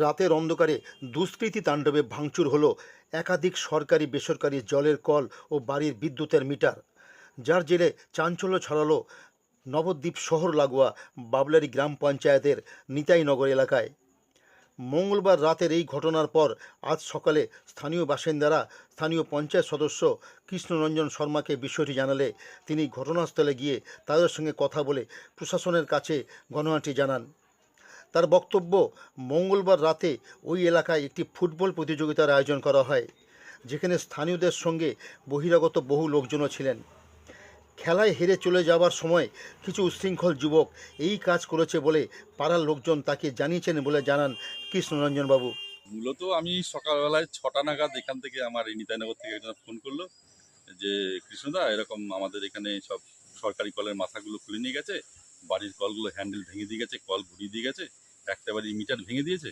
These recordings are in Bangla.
রাতের অন্ধকারে দুষ্কৃতী তাণ্ডবে ভাঙচুর হলো একাধিক সরকারি বেসরকারি জলের কল ও বাড়ির বিদ্যুতের মিটার। যার জেরে চাঞ্চল্য ছড়ালো নবদ্বীপ শহর লাগোয়া বাবলারি গ্রাম পঞ্চায়েতের নিতাইনগর এলাকায়। মঙ্গলবার রাতের এই ঘটনার পর আজ সকালে স্থানীয় বাসিন্দারা, স্থানীয় পঞ্চায়েত সদস্য কৃষ্ণরঞ্জন শর্মাকে বিষয়টি জানালে। তিনি ঘটনাস্থলে গিয়ে তাদের সঙ্গে কথা বলে প্রশাসনের কাছে গণনাটি জানান। তার বক্তব্য মঙ্গলবার রাতে ওই এলাকায় একটি ফুটবল প্রতিযোগিতার আয়োজন করা হয়, যেখানে স্থানীয়দের সঙ্গে বহিরাগত বহু লোকজনও ছিলেন। খেলায় হেরে চলে যাওয়ার সময় কিছু উচ্ছৃঙ্খল যুবক এই কাজ করেছে বলে পাড়ার লোকজন তাকে জানিয়েছেন বলে জানান কৃষ্ণরঞ্জনবাবু। মূলত আমি সকালবেলায় ছটা নাগাদ এখান থেকে আমার এই নিতাইনগর থেকে একজন ফোন করল যে, কৃষ্ণদা, এরকম আমাদের এখানে সব সরকারি কলের মাথাগুলো খুলে নিয়ে গেছে বাড়ির কলগুলো হ্যান্ডেল ভেঙে দিয়ে গেছে কল ঘুরিয়ে দিয়ে গেছে একটা বাড়ির মিটার ভেঙে দিয়েছে।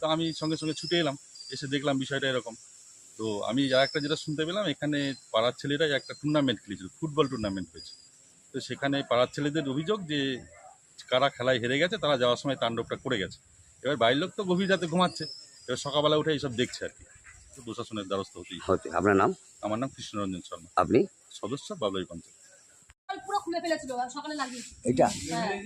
তো আমি সঙ্গে সঙ্গে ছুটে এলাম এসে দেখলাম বিষয়টা এরকম। তো আমি আর একটা যেটা শুনতে পেলাম এখানে পাড়ার ছেলেরাই একটা টুর্নামেন্ট খেলেছিল ফুটবল টুর্নামেন্ট হয়েছে। তো সেখানে পাড়ার ছেলেদের অভিযোগ যে কারা খেলায় হেরে গেছে তারা যাওয়ার সময় তাণ্ডবটা করে গেছে। এবার বাড়ির লোক তো গভীর রাতে ঘুমাচ্ছে এবার সকালবেলা উঠে এইসব দেখছে আর কি। তো প্রশাসনের দ্বারস্থ হতেই। হতে আপনার নাম? আমার নাম কৃষ্ণরঞ্জন শর্মা। আপনি? সদস্য বাবলাই পঞ্চায়েত। খুলে ফেলেছিল সকালে লাগিয়েছি। এটা হ্যাঁ।